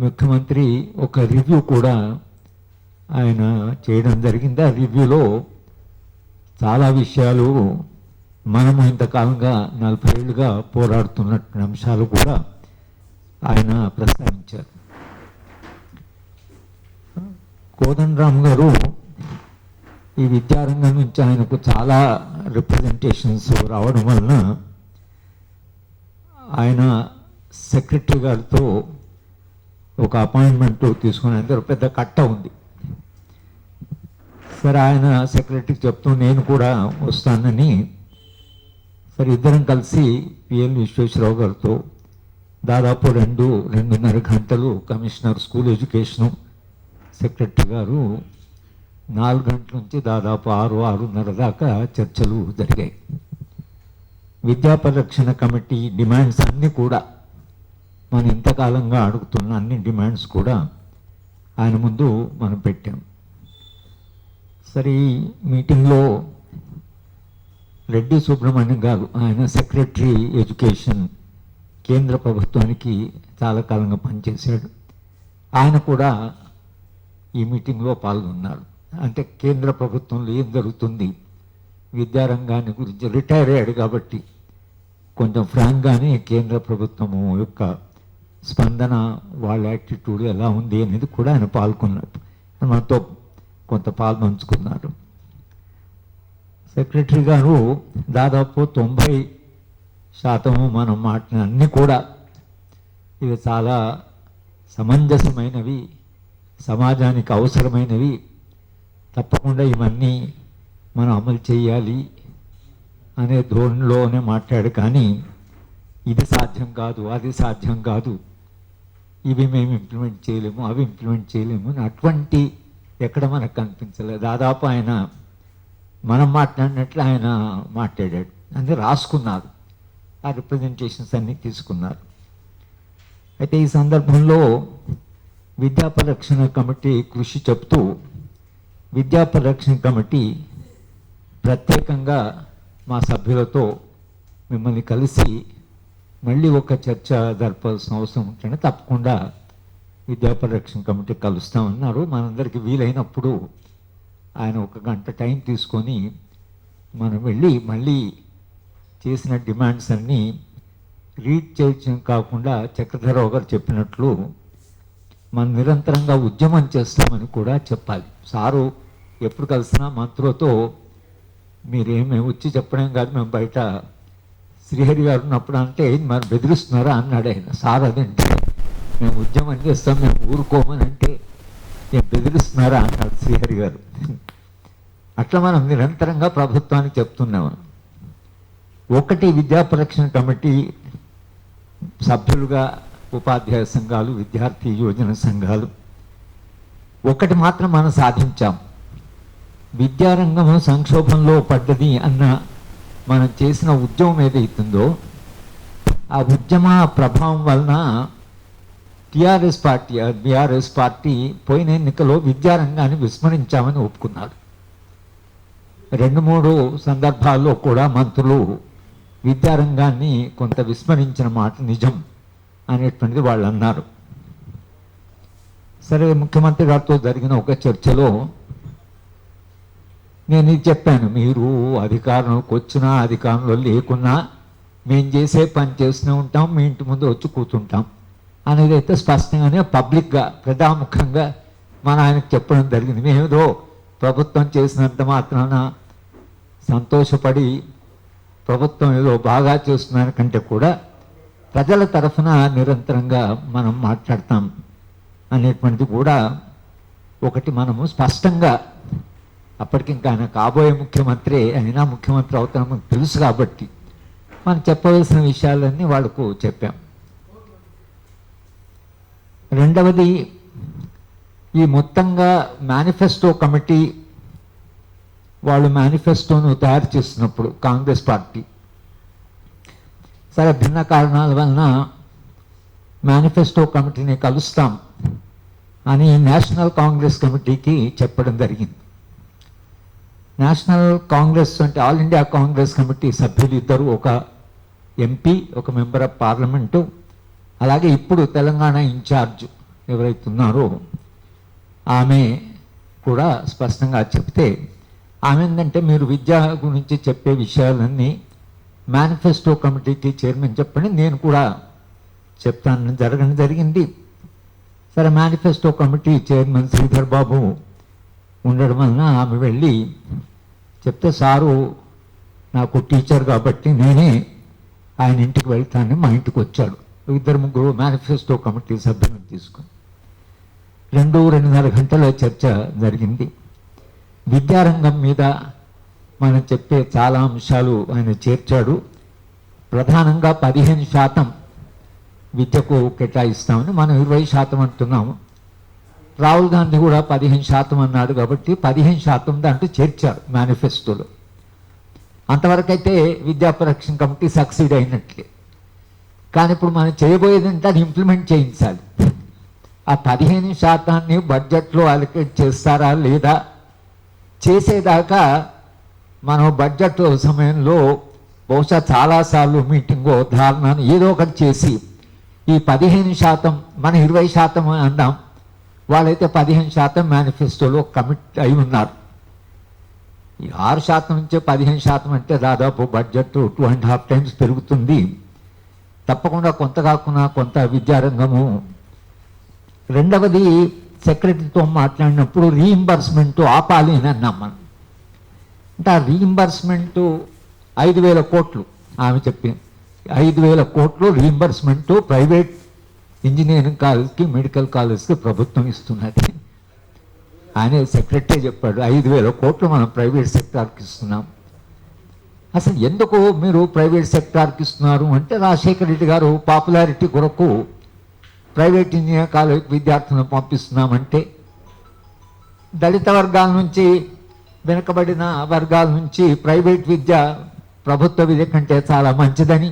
ముఖ్యమంత్రి ఒక రివ్యూ కూడా ఆయన చేయడం జరిగింది. ఆ రివ్యూలో చాలా విషయాలు మనము ఇంతకాలంగా నలభై ఏళ్ళుగా పోరాడుతున్నటువంటి అంశాలు కూడా ఆయన ప్రస్తావించారు. కోదండరామ్ గారు ఈ విద్యారంగం నుంచి ఆయనకు చాలా రిప్రజెంటేషన్స్ రావడం వలన ఆయన సెక్రటరీ గారితో ఒక అపాయింట్మెంట్ తీసుకుని అందరూ పెద్ద కట్ట ఉంది. సరే ఆయన సెక్రటరీకి చెప్తూ నేను కూడా వస్తానని. సరే ఇద్దరం కలిసి పిఎల్ విశ్వేశ్వరరావు గారితో దాదాపు రెండు రెండున్నర గంటలు కమిషనర్ స్కూల్ ఎడ్యుకేషను సెక్రటరీ గారు నాలుగు గంటల నుంచి దాదాపు ఆరు ఆరున్నర దాకా చర్చలు జరిగాయి. విద్యా పరిరక్షణ కమిటీ డిమాండ్స్ అన్నీ కూడా మనం ఇంతకాలంగా అడుగుతున్న అన్ని డిమాండ్స్ కూడా ఆయన ముందు మనం పెట్టాం. సరే ఈ మీటింగ్లో రెడ్డి సుబ్రహ్మణ్యం గారు ఆయన సెక్రటరీ ఎడ్యుకేషన్ కేంద్ర ప్రభుత్వానికి చాలా కాలంగా పనిచేశాడు. ఆయన కూడా ఈ మీటింగ్లో పాల్గొన్నారు. అంటే కేంద్ర ప్రభుత్వంలో ఏం జరుగుతుంది? విద్యారంగాన్ని గురించి రిటైర్ అయ్యాడు కాబట్టి కొంచెం ఫ్రాంక్గానే కేంద్ర ప్రభుత్వము యొక్క స్పందన వాళ్ళ యాటిట్యూడ్ ఎలా ఉంది అనేది కూడా ఆయన పాల్గొన్నారు మనతో కొంత పాలు పంచుకున్నారు సెక్రటరీ గారు దాదాపు తొంభై శాతము మనం మాట్లాడిన అన్నీ కూడా ఇవి చాలా సమంజసమైనవి సమాజానికి అవసరమైనవి. తప్పకుండా ఇవన్నీ మనం అమలు చేయాలి అనే ధోరణిలోనే మాట్లాడు కానీ ఇది సాధ్యం కాదు అది సాధ్యం కాదు. ఇవి మేము ఇంప్లిమెంట్ చేయలేము అవి ఇంప్లిమెంట్ చేయలేము అని అటువంటి ఎక్కడ మనకు కనిపించలేదు. దాదాపు ఆయన మనం మాట్లాడినట్లు ఆయన మాట్లాడాడు. అంటే రాసుకున్నారు. ఆ రిప్రజెంటేషన్స్ అన్నీ తీసుకున్నారు. అయితే ఈ సందర్భంలో విద్యా పరిరక్షణ కమిటీ కృషి చెప్తూ విద్యా పరిరక్షణ కమిటీ ప్రత్యేకంగా మా సభ్యులతో మిమ్మల్ని కలిసి మళ్ళీ ఒక చర్చ జరపాల్సిన అవసరం ఉంటేనే తప్పకుండా విద్యా పరిరక్షణ కమిటీ కలుస్తామన్నారు. మనందరికీ వీలైనప్పుడు ఆయన ఒక గంట టైం తీసుకొని మనం వెళ్ళి మళ్ళీ చేసిన డిమాండ్స్ అన్నీ రీడ్ చేయడం కాకుండా చక్రధరరావు గారు చెప్పినట్లు మనం నిరంతరంగా ఉద్యమం చేస్తామని కూడా చెప్పాలి. సారు ఎప్పుడు కలిసినా మంత్రులతో మీరేమేమి వచ్చి చెప్పడం కాదు మేము బయట శ్రీహరి గారు ఉన్నప్పుడు అంటే మరి బెదిరిస్తున్నారా? అన్నాడు ఆయన. సార్ అదంటే మేము ఉద్యమం చేస్తాం మేము ఊరుకోమని అంటే నేను బెదిరిస్తున్నారా? అన్నాడు శ్రీహరి గారు. అట్లా మనం నిరంతరంగా ప్రభుత్వానికి చెప్తున్నాము ఒకటి విద్యా పరిరక్షణ కమిటీ సభ్యులుగా ఉపాధ్యాయ సంఘాలు విద్యార్థి యోజన సంఘాలు. ఒకటి మాత్రం మనం సాధించాం. విద్యారంగం సంక్షోభంలో పడ్డది అన్న మనం చేసిన ఉద్యమం ఏదైతుందో ఆ ఉద్యమ ప్రభావం వలన టిఆర్ఎస్ పార్టీ బీఆర్ఎస్ పార్టీ పోయిన ఎన్నికలో విద్యారంగాన్ని విస్మరించామని ఒప్పుకున్నారు. రెండు మూడు సందర్భాల్లో కూడా మంత్రులు విద్యారంగాన్ని కొంత విస్మరించిన మాట నిజం అనేటువంటిది వాళ్ళు అన్నారు సరే ముఖ్యమంత్రి గారితో జరిగిన ఒక చర్చలో నేను ఇది చెప్పాను మీరు అధికారంలోకి వచ్చినా అధికారంలో లేకున్నా మేము చేసే పని చేస్తూనే ఉంటాం మీ ఇంటి ముందు వచ్చి కూర్చుంటాం అనేది అయితే స్పష్టంగానే పబ్లిక్గా ప్రధాముఖంగా మన ఆయనకు చెప్పడం జరిగింది. మేమేదో ప్రభుత్వం చేసినంత మాత్రాన సంతోషపడి ప్రభుత్వం ఏదో బాగా చేస్తున్న కంటే కూడా ప్రజల తరఫున నిరంతరంగా మనం మాట్లాడతాం అనేటువంటిది కూడా ఒకటి మనము స్పష్టంగా అప్పటికి ఇంకా ఆయన కాబోయే ముఖ్యమంత్రి అయినా ముఖ్యమంత్రి అవుతామని మనకు తెలుసు కాబట్టి మనం చెప్పవలసిన విషయాలన్నీ వాళ్ళకు చెప్పాం. రెండవది ఈ మొత్తంగా మేనిఫెస్టో కమిటీ వాళ్ళు మేనిఫెస్టోను తయారు చేస్తున్నప్పుడు కాంగ్రెస్ పార్టీ. సరే భిన్న కారణాల వలన మేనిఫెస్టో కమిటీని కలుస్తాం అని నేషనల్ కాంగ్రెస్ కమిటీకి చెప్పడం జరిగింది. నేషనల్ కాంగ్రెస్ అంటే ఆల్ ఇండియా కాంగ్రెస్ కమిటీ సభ్యులు ఇద్దరు ఒక ఎంపీ ఒక మెంబర్ ఆఫ్ పార్లమెంటు అలాగే ఇప్పుడు తెలంగాణ ఇన్ఛార్జ్ ఎవరైతే ఉన్నారో ఆమె కూడా స్పష్టంగా చెప్తే ఆమె ఏంటంటే మీరు విద్య గురించి చెప్పే విషయాలన్నీ మేనిఫెస్టో కమిటీకి చైర్మన్ చెప్పండి నేను కూడా చెప్తాను. జరగడం జరిగింది. సరే manifesto committee chairman Sridhar Babu ఉండడం వలన ఆమె వెళ్ళి చెప్తే సారు నాకు టీచర్ కాబట్టి నేనే ఆయన ఇంటికి వెళ్తానని మా ఇంటికి వచ్చాడు. ఇద్దరు ముగ్గురు మేనిఫెస్టో కమిటీ సభ్యులను తీసుకుని. రెండు రెండున్నర గంటల చర్చ జరిగింది. విద్యారంగం మీద మనం చెప్పే చాలా అంశాలు ఆయన చేర్చాడు. ప్రధానంగా పదిహేను శాతం విద్యకు కేటాయిస్తామని మనం ఇరవై శాతం అంటున్నాము. రాహుల్ గాంధీ కూడా పదిహేను శాతం అన్నాడు కాబట్టి పదిహేను శాతం దాంట్లో చేర్చారు మేనిఫెస్టోలో. అంతవరకు అయితే విద్యా పరిరక్షణ కమిటీ సక్సీడ్ అయినట్లే. కానీ ఇప్పుడు మనం చేయబోయేది అంటే అది ఇంప్లిమెంట్ చేయించాలి. ఆ పదిహేను శాతాన్ని బడ్జెట్లో అలకేట్ చేస్తారా లేదా? చేసేదాకా మనం బడ్జెట్ సమయంలో బహుశా చాలాసార్లు మీటింగో ధారణను ఏదో ఒకటి చేసి ఈ పదిహేను శాతం మన ఇరవై శాతం అందాం వాళ్ళైతే పదిహేను శాతం మేనిఫెస్టోలో కమిట్ అయి ఉన్నారు. ఈ ఆరు శాతం నుంచే పదిహేను శాతం అంటే దాదాపు budget two and half times పెరుగుతుంది. తప్పకుండా కొంత కాకుండా కొంత విద్యారంగము. రెండవది సెక్రటరీతో మాట్లాడినప్పుడు రీఇంబర్స్మెంట్ ఆపాలి అని అన్నాం మనం. అంటే ఆ రీఇంబర్స్మెంటు ఐదు వేల కోట్లు ఆమె చెప్పింది. ఐదు వేల కోట్లు రీఇంబర్స్మెంటు ప్రైవేట్ ఇంజనీరింగ్ కాలేజ్కి మెడికల్ కాలేజ్కి ప్రభుత్వం ఇస్తున్నది. ఆయన సెక్రటరీ చెప్పాడు ఐదు వేల కోట్లు మనం ప్రైవేట్ సెక్టార్కి ఇస్తున్నాం. అసలు ఎందుకు మీరు ప్రైవేట్ సెక్టార్కి ఇస్తున్నారు అంటే రాజశేఖర రెడ్డి గారు పాపులారిటీ కొరకు ప్రైవేట్ ఇంజనీర్ కాలేజ్ విద్యార్థులను పంపిస్తున్నామంటే దళిత వర్గాల నుంచి వెనుకబడిన వర్గాల నుంచి ప్రైవేట్ విద్య ప్రభుత్వ విద్య కంటే చాలా మంచిదని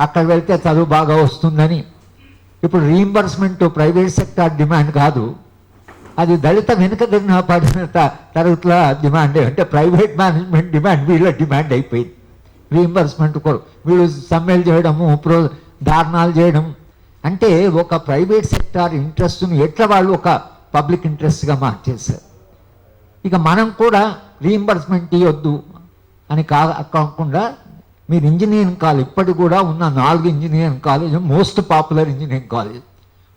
అక్కడ వెళ్తే చదువు బాగా వస్తుందని ఇప్పుడు రీఎంబర్స్మెంట్ ప్రైవేట్ సెక్టార్ డిమాండ్ కాదు. అది దళిత వెనుకబడిన పడిన త- తరగతుల డిమాండ్ అంటే ప్రైవేట్ మేనేజ్మెంట్ డిమాండ్ వీళ్ళ డిమాండ్ అయిపోయింది. రీఎంబర్స్మెంట్ కొరకు వీళ్ళు సమ్మెలు చేయడము ప్రో ధారణాలు చేయడం. అంటే ఒక ప్రైవేట్ సెక్టార్ ఇంట్రెస్ట్ను ఎట్లా వాళ్ళు ఒక పబ్లిక్ ఇంట్రెస్ట్గా మార్చేశారు? ఇక మనం కూడా రీఎంబర్స్మెంట్ ఇవ్వద్దు అని కా కాకుండా మీరు ఇంజనీరింగ్ కాలేజ్ ఇప్పటికి కూడా ఉన్న నాలుగు engineering college most popular engineering college.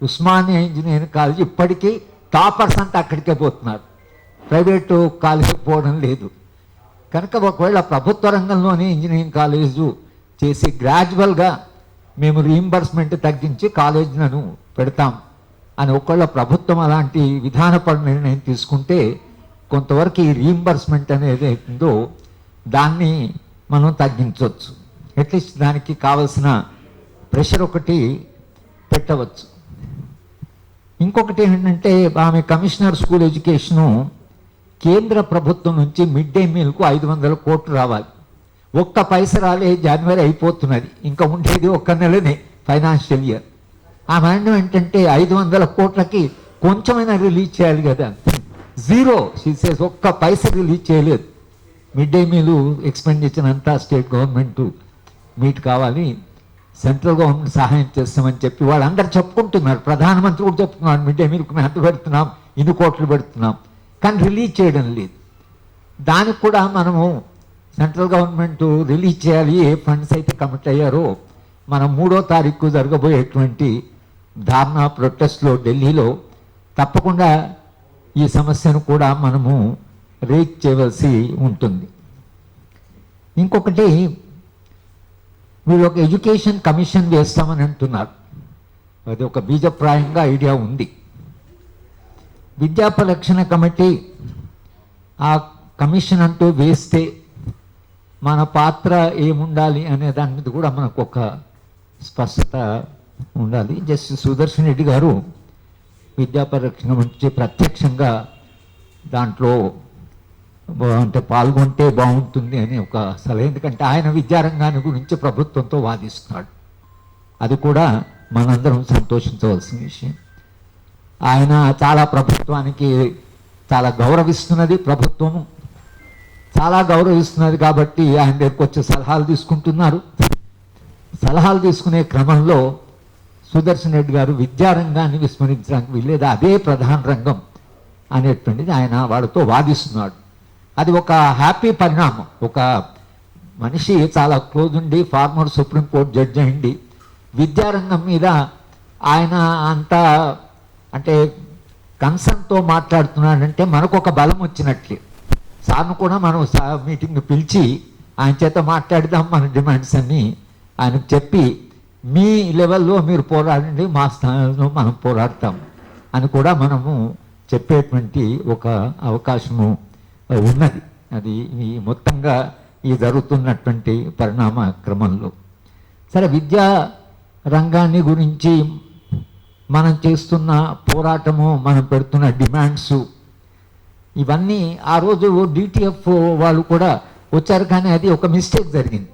Osmania engineering college ఇప్పటికీ టాపర్స్ అంతా అక్కడికే పోతున్నారు. ప్రైవేటు కాలేజీకి పోవడం లేదు. కనుక ఒకవేళ ప్రభుత్వ రంగంలోనే ఇంజనీరింగ్ కాలేజు చేసి గ్రాడ్యువల్గా మేము రీయింబర్స్మెంట్ తగ్గించి కాలేజీలను పెడతాం అని ఒకవేళ ప్రభుత్వం అలాంటి విధానపర నిర్ణయం తీసుకుంటే కొంతవరకు ఈ రీయింబర్స్మెంట్ అనేది అవుతుందో దాన్ని మనం తగ్గించవచ్చు. అట్లీస్ట్ దానికి కావలసిన ప్రెషర్ ఒకటి పెట్టవచ్చు. ఇంకొకటి ఏంటంటే ఆమె కమిషనర్ స్కూల్ ఎడ్యుకేషను కేంద్ర ప్రభుత్వం నుంచి మిడ్ డే మీల్కు ఐదు వందల కోట్లు రావాలి. ఒక్క పైస రాలే జనవరి అయిపోతున్నది. ఇంకా ఉండేది ఒక్క నెలనే ఫైనాన్షియల్ ఇయర్ ఆ మేడం ఏంటంటే ఐదు వందల కోట్లకి కొంచెమైనా రిలీజ్ చేయాలి కదా. జీరో సేస్ ఒక్క పైస రిలీజ్ చేయలేదు. మిడ్ డే మీల్ ఎక్స్పెండిచర్ అంతా స్టేట్ గవర్నమెంట్ మీట్ కావాలి. సెంట్రల్ గవర్నమెంట్ సహాయం చేస్తామని చెప్పి వాళ్ళందరూ చెప్పుకుంటున్నారు. ప్రధానమంత్రి కూడా చెప్తున్నాడు మిడ్ డే మీల్కి మేము ఎంత పెడుతున్నాం ఇన్ని కోట్లు పెడుతున్నాం. కానీ రిలీజ్ చేయడం లేదు. దానికి కూడా మనము సెంట్రల్ గవర్నమెంట్ రిలీజ్ చేయాలి ఏ ఫండ్స్ అయితే కమిట్ అయ్యారో మనం మూడో తారీఖు జరగబోయేటువంటి ధార్నా ప్రొటెస్ట్లో ఢిల్లీలో తప్పకుండా ఈ సమస్యను కూడా మనము రేట్ చేయవలసి ఉంటుంది. ఇంకొకటి వీళ్ళు ఒక ఎడ్యుకేషన్ కమిషన్ వేస్తామని అంటున్నారు. అది ఒక బీజప్రాయంగా ఐడియా ఉంది. విద్యాపరక్షణ కమిటీ ఆ కమిషన్ అంటూ వేస్తే మన పాత్ర ఏముండాలి అనే దాని మీద కూడా మనకు ఒక స్పష్టత ఉండాలి. జస్టిస్ సుదర్శన్ రెడ్డి గారు విద్యా పరిరక్షణ నుంచి ప్రత్యక్షంగా దాంట్లో అంటే పాల్గొంటే బాగుంటుంది అని ఒక సలహా. ఎందుకంటే ఆయన విద్యారంగాన్ని గురించి ప్రభుత్వంతో వాదిస్తున్నాడు అది కూడా మనందరం సంతోషించవలసిన విషయం. ఆయన చాలా ప్రభుత్వానికి చాలా గౌరవిస్తున్నది ప్రభుత్వము. చాలా గౌరవిస్తున్నది కాబట్టి ఆయన దగ్గరకు వచ్చి సలహాలు తీసుకుంటున్నారు. సలహాలు తీసుకునే క్రమంలో సుదర్శన్ రెడ్డి గారు విద్యారంగాన్ని విస్మరించడానికి వీల్లేదు. అదే ప్రధాన రంగం అనేటువంటిది ఆయన వాళ్ళతో వాదిస్తున్నాడు. అది ఒక హ్యాపీ పరిణామం. ఒక మనిషి చాలా క్లోజ్ ఉండి ఫార్మర్ సుప్రీంకోర్టు జడ్జి అయింది. విద్యారంగం మీద ఆయన అంత అంటే కన్సర్న్తో మాట్లాడుతున్నాడంటే మనకు ఒక బలం వచ్చినట్లే. సార్ను కూడా మనం మీటింగ్ పిలిచి ఆయన చేత మాట్లాడదాం మన డిమాండ్స్ అన్ని ఆయనకు చెప్పి మీ లెవెల్లో మీరు పోరాడండి మా స్థానంలో మనం పోరాడతాం అని కూడా మనము చెప్పేటువంటి ఒక అవకాశము ఉన్నది. అది ఈ మొత్తంగా ఈ జరుగుతున్నటువంటి పరిణామ క్రమంలో. సరే విద్యా రంగాన్ని గురించి మనం చేస్తున్న పోరాటము మనం పెడుతున్న డిమాండ్స్ ఇవన్నీ ఆ రోజు డిటిఎఫ్ వాళ్ళు కూడా వచ్చారు కానీ అది ఒక మిస్టేక్ జరిగింది.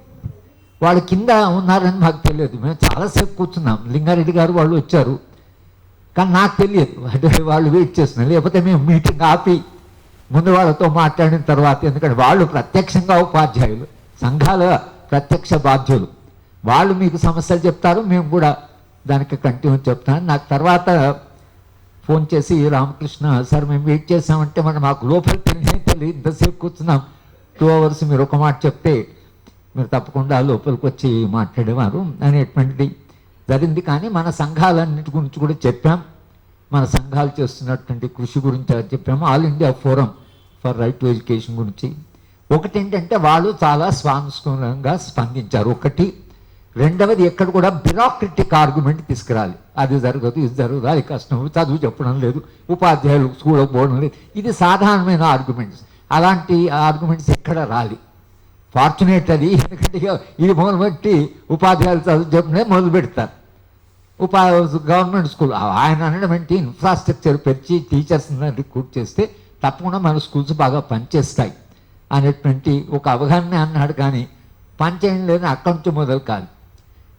వాళ్ళు కింద ఉన్నారని మాకు తెలియదు. మేము చాలాసేపు కూర్చున్నాం. లింగారెడ్డి గారు వాళ్ళు వచ్చారు. కానీ నాకు తెలియదు. అంటే వాళ్ళు వెయిట్ చేస్తున్నారు. లేకపోతే మేము మీటింగ్ ఆపి ముందు వాళ్ళతో మాట్లాడిన తర్వాత ఎందుకంటే వాళ్ళు ప్రత్యక్షంగా ఉపాధ్యాయులు సంఘాల ప్రత్యక్ష బాధ్యులు. వాళ్ళు మీకు సమస్యలు చెప్తారు మేము కూడా దానికి కంటిన్యూ చెప్తాను. నాకు తర్వాత ఫోన్ చేసి రామకృష్ణ సార్ మేము వెయిట్ చేసామంటే మనం మాకు లోపల తెలియని తెలియదు ఇంతసేపు కూర్చున్నాం. టూ అవర్స్ మీరు ఒక మాట చెప్తే మీరు తప్పకుండా లోపలికి వచ్చి మాట్లాడేవారు అనేటువంటిది జరిగింది. కానీ మన సంఘాలన్నిటి గురించి కూడా చెప్పాం. మన సంఘాలు చేస్తున్నటువంటి కృషి గురించి అది చెప్పాము. All India Forum for Right to Education గురించి. ఒకటి ఏంటంటే వాళ్ళు చాలా స్వానుకూలంగా స్పందించారు. ఒకటి రెండవది ఎక్కడ కూడా బ్యూరోక్రటిక్ ఆర్గ్యుమెంట్ తీసుకురాలి. అది జరగదు ఇది జరగదు అది కష్టం చదువు చెప్పడం లేదు ఉపాధ్యాయులు స్కూల్కి పోవడం లేదు. ఇది సాధారణమైన ఆర్గ్యుమెంట్స్ అలాంటి ఆర్గ్యుమెంట్స్ ఎక్కడ రాలి. ఫార్చునేట్ అది ఎందుకంటే ఇది మొదలు పెట్టి ఉపాధ్యాయులు చదువు చెప్పినే మొదలు పెడతారు. ఉపా గవర్నమెంట్ స్కూల్ ఆయన అనడం ఏంటి ఇన్ఫ్రాస్ట్రక్చర్ పెంచి టీచర్స్ రిక్రూట్ చేస్తే తప్పకుండా మన స్కూల్స్ బాగా పనిచేస్తాయి అనేటువంటి ఒక అవగాహన అన్నాడు కానీ పనిచేయడం లేదని అక్కడి నుంచి మొదలు కాదు.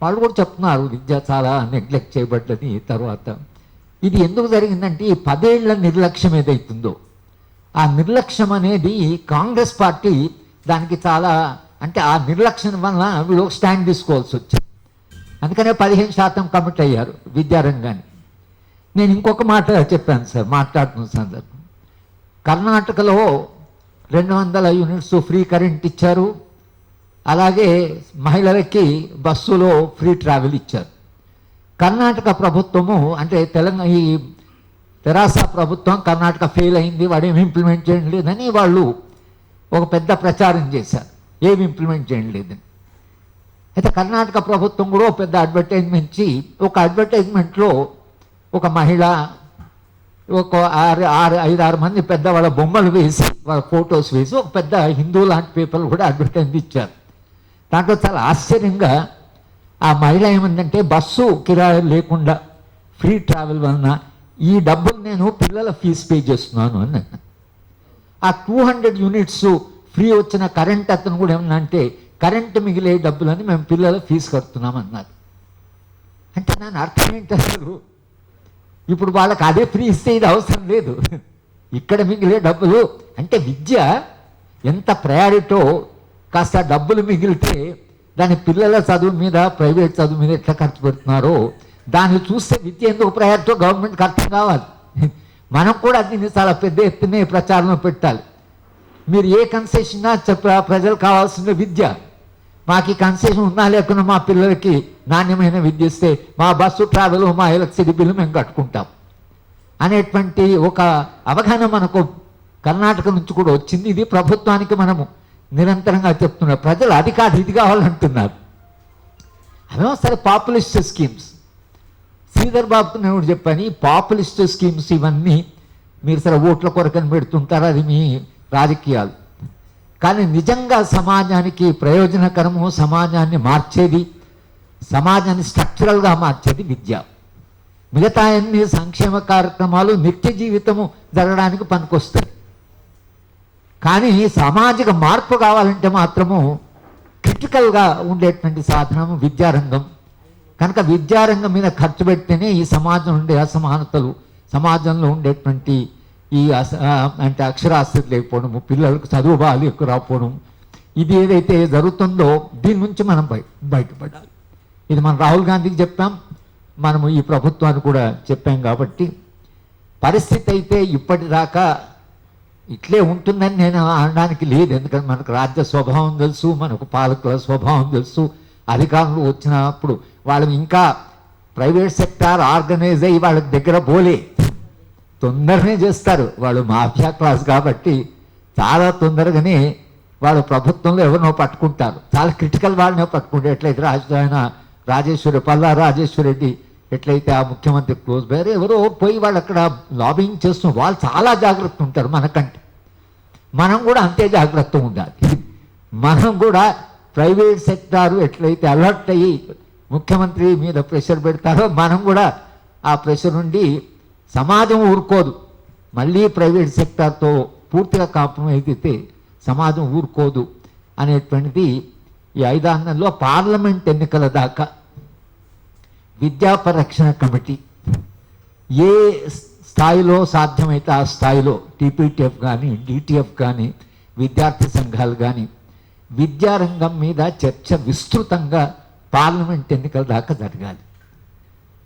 వాళ్ళు కూడా చెప్తున్నారు విద్య చాలా నెగ్లెక్ట్ చేయబడ్డది తర్వాత. ఇది ఎందుకు జరిగిందంటే ఈ పదేళ్ళ నిర్లక్ష్యం ఏదైతుందో. ఆ నిర్లక్ష్యం అనేది కాంగ్రెస్ పార్టీ దానికి చాలా అంటే ఆ నిర్లక్ష్యం వల్ల వీళ్ళు స్టాండ్ తీసుకోవాల్సి వచ్చింది. అందుకనే పదిహేను శాతం కమిట్ అయ్యారు విద్యారంగాన్ని నేను ఇంకొక మాట చెప్పాను సార్ మాట్లాడుతున్న సందర్భం. కర్ణాటకలో రెండు వందల యూనిట్స్ ఫ్రీ కరెంట్ ఇచ్చారు. అలాగే మహిళలకి బస్సులో ఫ్రీ ట్రావెల్ ఇచ్చారు. కర్ణాటక ప్రభుత్వము అంటే తెలంగాణ ఈ తెరాస ప్రభుత్వం కర్ణాటక ఫెయిల్ అయింది వాడు ఏమి ఇంప్లిమెంట్ చేయడం లేదని వాళ్ళు ఒక పెద్ద ప్రచారం చేశారు. ఏమి ఇంప్లిమెంట్ చేయడం లేదని అయితే కర్ణాటక ప్రభుత్వం కూడా పెద్ద అడ్వర్టైజ్మెంట్ ఇచ్చి ఒక అడ్వర్టైజ్మెంట్లో ఒక మహిళ ఒక ఆరు ఆరు ఐదు ఆరు మంది పెద్ద వాళ్ళ బొమ్మలు వేసి వాళ్ళ ఫొటోస్ వేసి ఒక పెద్ద హిందూ లాంటి పేపర్లు కూడా అడ్వర్టైజ్ ఇచ్చారు. దాంట్లో చాలా ఆశ్చర్యంగా ఆ మహిళ ఏమందంటే బస్సు కిరాయి లేకుండా ఫ్రీ ట్రావెల్ వలన ఈ డబ్బులు నేను పిల్లల ఫీజు పే చేస్తున్నాను అని ఆ టూ హండ్రెడ్ యూనిట్స్ ఫ్రీ వచ్చిన కరెంట్ అతను కూడా ఏమన్నంటే కరెంట్ మిగిలే డబ్బులని మేము పిల్లల ఫీజు కడుతున్నాం అన్నారు. అంటే దాని అర్థం ఏంటి అసలు? ఇప్పుడు వాళ్ళకి అదే ఫ్రీ ఇస్తే ఇది అవసరం లేదు. ఇక్కడ మిగిలే డబ్బులు. అంటే విద్య ఎంత ప్రయారిటో కాస్త డబ్బులు మిగిలితే దాని పిల్లల చదువు మీద ప్రైవేట్ చదువు మీద ఎట్లా ఖర్చు పెడుతున్నారో దాన్ని చూస్తే విద్య ఎందుకు ప్రయారిటో గవర్నమెంట్కి అర్థం కావాలి. మనం కూడా దీన్ని చాలా పెద్ద ఎత్తున ప్రచారంలో పెట్టాలి. మీరు ఏ కన్సెషన్ చెప్ప ప్రజలు కావాల్సిన విద్య. మాకు ఈ కన్సెషన్ ఉన్నా లేకున్నా మా పిల్లలకి నాణ్యమైన విద్య ఇస్తే మా బస్సు ట్రావెల్ మా ఎలక్ట్రిసిటీ బిల్లు మేము కట్టుకుంటాం. అనేటువంటి ఒక అవగాహన మనకు కర్ణాటక నుంచి కూడా వచ్చింది. ఇది ప్రభుత్వానికి మనము నిరంతరంగా చెప్తున్నారు ప్రజలు అది కాదు ఇది కావాలంటున్నారు. అవేమో సరే పాపులిస్ట్ స్కీమ్స్ శ్రీధర్ బాబుకు నేను చెప్పాను ఈ పాపులిస్ట్ స్కీమ్స్ ఇవన్నీ మీరు సరే ఓట్ల కొరకని పెడుతుంటారు. అది మీ రాజకీయాలు. కానీ నిజంగా సమాజానికి ప్రయోజనకరము సమాజాన్ని మార్చేది సమాజాన్ని స్ట్రక్చరల్గా మార్చేది విద్య. మిగతా అన్ని సంక్షేమ కార్యక్రమాలు నిత్య జీవితము జరగడానికి పనికొస్తాయి. కానీ సామాజిక మార్పు కావాలంటే మాత్రము క్రిటికల్గా ఉండేటువంటి సాధనము విద్యారంగం. కనుక విద్యారంగం మీద ఖర్చు పెడితేనే ఈ సమాజం ఉండే అసమానతలు సమాజంలో ఉండేటువంటి ఈ అంటే అక్షరాస్యత లేకపోవడము పిల్లలకు చదువు బాగా ఎక్కువ రాకపోవడం ఇది ఏదైతే జరుగుతుందో దీని నుంచి మనం బయ బయటపడాలి. ఇది మనం రాహుల్ గాంధీకి చెప్పాం మనము ఈ ప్రభుత్వాన్ని కూడా చెప్పాం కాబట్టి పరిస్థితి అయితే ఇప్పటిదాకా ఇట్లే ఉంటుందని నేను అనడానికి లేదు. ఎందుకంటే మనకు రాజ్య స్వభావం తెలుసు మనకు పాలకుల స్వభావం తెలుసు అధికారులు వచ్చినప్పుడు వాళ్ళు ఇంకా ప్రైవేట్ సెక్టార్ ఆర్గనైజ్ అయ్యి వాళ్ళ దగ్గర పోలే. తొందరనే చేస్తారు. వాళ్ళు మాఫియా క్లాస్ కాబట్టి చాలా తొందరగానే వాళ్ళు ప్రభుత్వంలో ఎవరినో పట్టుకుంటారు. చాలా క్రిటికల్ వాళ్ళనే పట్టుకుంటారు? ఎట్లయితే రాజధాని రాజేశ్వరి పల్లా రాజేశ్వరరెడ్డి ఎట్లయితే ఆ ముఖ్యమంత్రి క్లోజ్ బయర్ ఎవరో పోయి వాళ్ళు అక్కడ లాబింగ్ చేస్తూ వాళ్ళు చాలా జాగ్రత్త ఉంటారు మనకంటే. మనం కూడా అంతే జాగ్రత్త ఉండాలి. మనం కూడా ప్రైవేట్ సెక్టారు ఎట్లయితే అలర్ట్ అయ్యి ముఖ్యమంత్రి మీద ప్రెషర్ పెడతారో మనం కూడా ఆ ప్రెషర్ నుండి సమాజం ఊరుకోదు. మళ్ళీ ప్రైవేట్ సెక్టార్తో పూర్తిగా కాంప్రమైజ్ అయితే సమాజం ఊరుకోదు అనేటువంటిది ఈ ఐదారు పార్లమెంట్ ఎన్నికల దాకా విద్యా పరిరక్షణ కమిటీ. ఏ స్థాయిలో సాధ్యమైతే ఆ స్థాయిలో టీపీటీఎఫ్ కానీ డిటిఎఫ్ కానీ విద్యార్థి సంఘాలు కానీ విద్యారంగం మీద చర్చ విస్తృతంగా పార్లమెంట్ ఎన్నికల దాకా జరగాలి.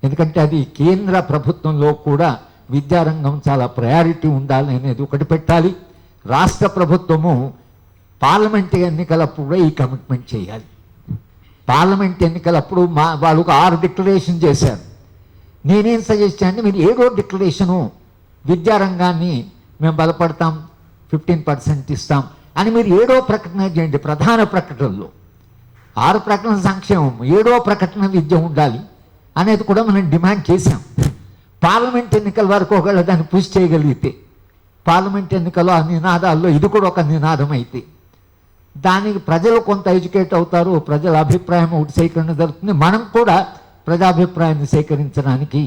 ఎందుకంటే అది కేంద్ర ప్రభుత్వంలో కూడా విద్యారంగం చాలా ప్రయారిటీ ఉండాలి అనేది ఒకటి పెట్టాలి. రాష్ట్ర ప్రభుత్వము పార్లమెంట్ ఎన్నికలప్పుడు ఈ కమిట్మెంట్ చేయాలి. పార్లమెంట్ ఎన్నికలప్పుడు మా వాళ్ళు ఆరు డిక్లరేషన్ చేశారు. నేనేం సజెస్ట్ చేయండి మీరు ఏడో డిక్లరేషను విద్యారంగాన్ని మేము బలపడతాం ఫిఫ్టీన్ పర్సెంట్ ఇస్తాం అని మీరు ఏడో ప్రకటన చేయండి ప్రధాన ప్రకటనలో. ఆరు ప్రకటన సంక్షేమం ఏడో ప్రకటన విద్య ఉండాలి. అనేది కూడా మనం డిమాండ్ చేశాం. పార్లమెంట్ ఎన్నికల వరకు ఒకవేళ దాన్ని పుష్ చేయగలిగితే పార్లమెంట్ ఎన్నికల్లో ఆ నినాదాల్లో ఇది కూడా ఒక నినాదం అయితే. దానికి ప్రజలు కొంత ఎడ్యుకేట్ అవుతారు ప్రజల అభిప్రాయం ఒకటి సేకరణ జరుగుతుంది. మనం కూడా ప్రజాభిప్రాయాన్ని సేకరించడానికి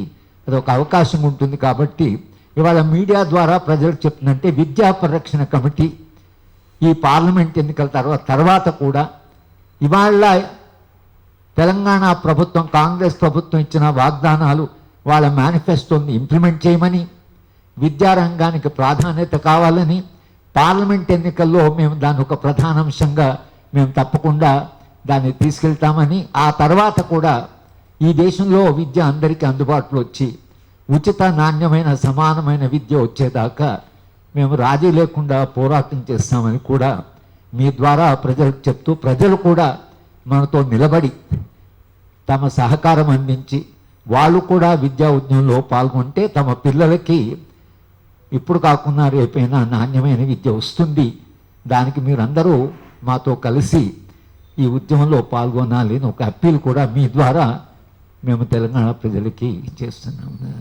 అది ఒక అవకాశం ఉంటుంది కాబట్టి ఇవాళ మీడియా ద్వారా ప్రజలకు చెప్తుందంటే విద్యా పరిరక్షణ కమిటీ ఈ పార్లమెంట్ ఎన్నికల తర్వాత తర్వాత కూడా ఇవాళ తెలంగాణ ప్రభుత్వం కాంగ్రెస్ ప్రభుత్వం ఇచ్చిన వాగ్దానాలు వాళ్ళ మేనిఫెస్టోని ఇంప్లిమెంట్ చేయమని విద్యారంగానికి ప్రాధాన్యత కావాలని పార్లమెంట్ ఎన్నికల్లో మేము దాన్ని ఒక ప్రధాన అంశంగా మేము తప్పకుండా దాన్ని తీసుకెళ్తామని ఆ తర్వాత కూడా ఈ దేశంలో విద్య అందరికీ అందుబాటులో వచ్చి ఉచిత నాణ్యమైన సమానమైన విద్య వచ్చేదాకా మేము రాజీ లేకుండా పోరాటం చేస్తామని కూడా మీ ద్వారా ప్రజలకు చెప్తూ ప్రజలు కూడా మనతో నిలబడి తమ సహకారం అందించి వాళ్ళు కూడా విద్యా ఉద్యమంలో పాల్గొంటే తమ పిల్లలకి ఇప్పుడు కాకుండా రేపైనా నాణ్యమైన విద్య వస్తుంది. దానికి మీరందరూ మాతో కలిసి ఈ ఉద్యమంలో పాల్గొనాలి అని ఒక అప్పీల్ కూడా మీ ద్వారా మేము తెలంగాణ ప్రజలకి చేస్తున్నాము.